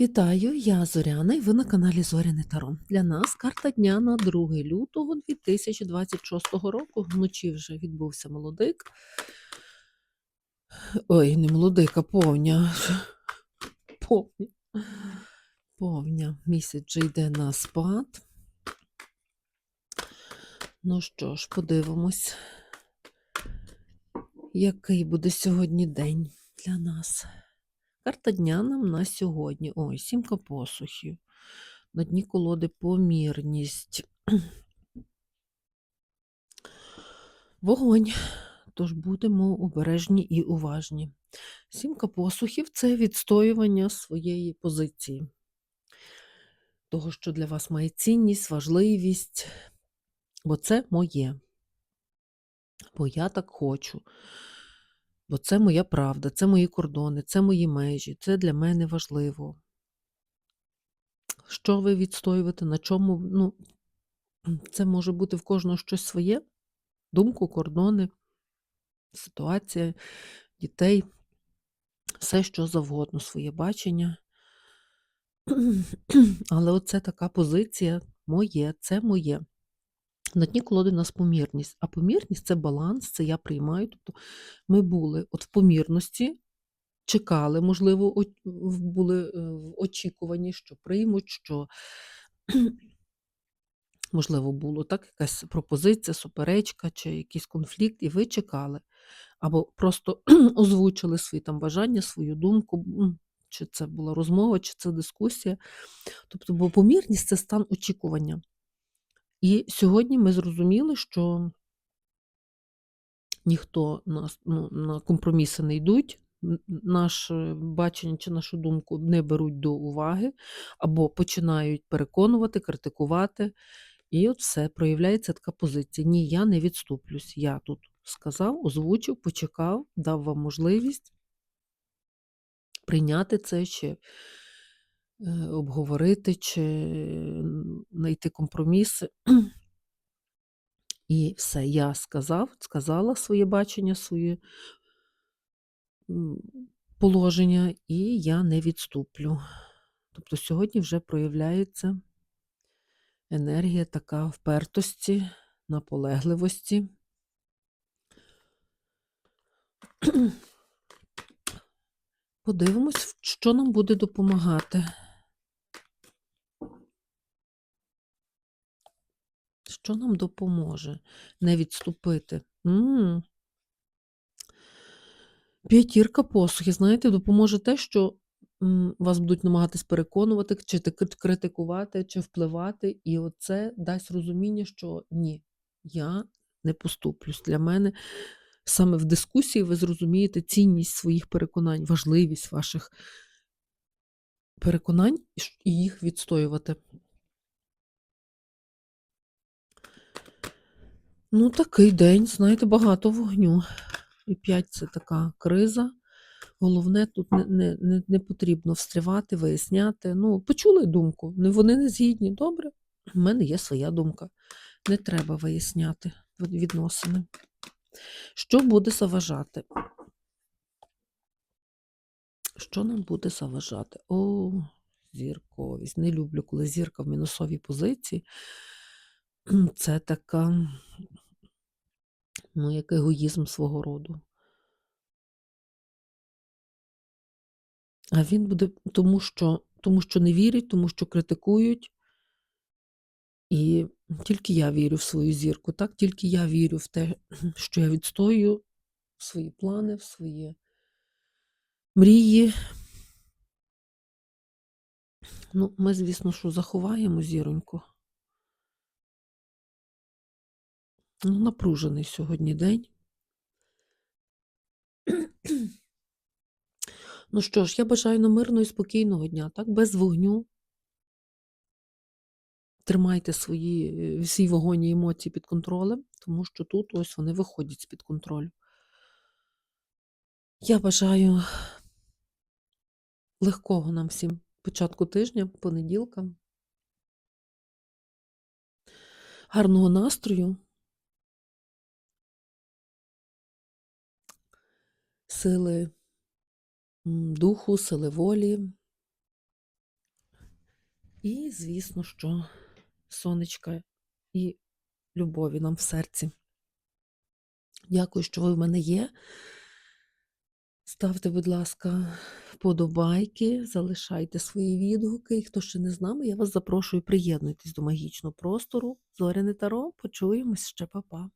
Вітаю, я Зоряна і ви на каналі Зоряне Таро. Для нас карта дня на 2 лютого 2026 року. Вночі вже відбувся молодик. Ой, не молодик, а повня. Повня. Повня. Місяць вже йде на спад. Ну що ж, подивимось, який буде сьогодні день для нас. Карта дня нам на сьогодні. Ой, сімка посухів. На дні колоди помірність. Вогонь. Тож будемо обережні і уважні. Сімка посухів це відстоювання своєї позиції. Того, що для вас має цінність, важливість, бо це моє. Бо я так хочу. Бо це моя правда, це мої кордони, це мої межі, це для мене важливо. Що ви відстоюєте, на чому, ну, це може бути в кожного щось своє, думку, кордони, ситуація, дітей, все, що завгодно, своє бачення. Але оце така позиція моє, це моє. На дні колоди у нас помірність. А помірність це баланс, це я приймаю. Тобто ми були от в помірності, чекали, можливо, були е, в очікуванні, що приймуть, що можливо було так, якась пропозиція, суперечка чи якийсь конфлікт, і ви чекали. Або просто озвучили свої там бажання, свою думку, чи це була розмова, чи це дискусія. Тобто, бо помірність це стан очікування. І сьогодні ми зрозуміли, що ніхто нас, ну, на компроміси не йдуть, наше бачення чи нашу думку не беруть до уваги, або починають переконувати, критикувати. І от все, проявляється така позиція. Ні, я не відступлюсь. Я тут сказав, озвучив, почекав, дав вам можливість прийняти це чи е, обговорити, чи знайти компроміси. І все, я сказав, сказала своє бачення, своє положення, і я не відступлю. Тобто сьогодні вже проявляється енергія така впертості, наполегливості. Подивимось, що нам буде допомагати. Що нам допоможе не відступити? М. П'ятірка посухів, знаєте, допоможе те, що м, вас будуть намагатись переконувати, чи ти- критикувати, чи впливати, і оце дасть розуміння, що ні, я не поступлюсь. Для мене саме в дискусії ви зрозумієте цінність своїх переконань, важливість ваших переконань і їх відстоювати. Ну, такий день, знаєте, багато вогню. І п'ять це така криза. Головне, тут не, не, не, не потрібно встрівати, виясняти. Ну, почули думку. Вони не згідні. Добре, в мене є своя думка. Не треба виясняти відносини. Що буде заважати? Що нам буде заважати? О, зірковість. Не люблю, коли зірка в мінусовій позиції. Це така, ну, як егоїзм свого роду. А він буде тому, що, тому що не вірять, тому що критикують. І тільки я вірю в свою зірку, так? Тільки я вірю в те, що я відстоюю свої плани, в свої мрії. Ну, ми, звісно, що заховаємо зіроньку. Ну, напружений сьогодні день. Ну що ж, я бажаю нам мирного і спокійного дня, так? Без вогню. Тримайте свої, е, свій вогонь і емоції під контролем, тому що тут ось вони виходять з-під контролю. Я бажаю легкого нам всім початку тижня, понеділка. Гарного настрою, сили духу, сили волі, І, звісно, що сонечка і любові нам в серці. Дякую, що ви в мене є. Ставте, будь ласка, вподобайки, залишайте свої відгуки. І хто ще не з нами, я вас запрошую приєднуйтесь до магічного простору. Зоряне Таро. Почуємось ще, па-па.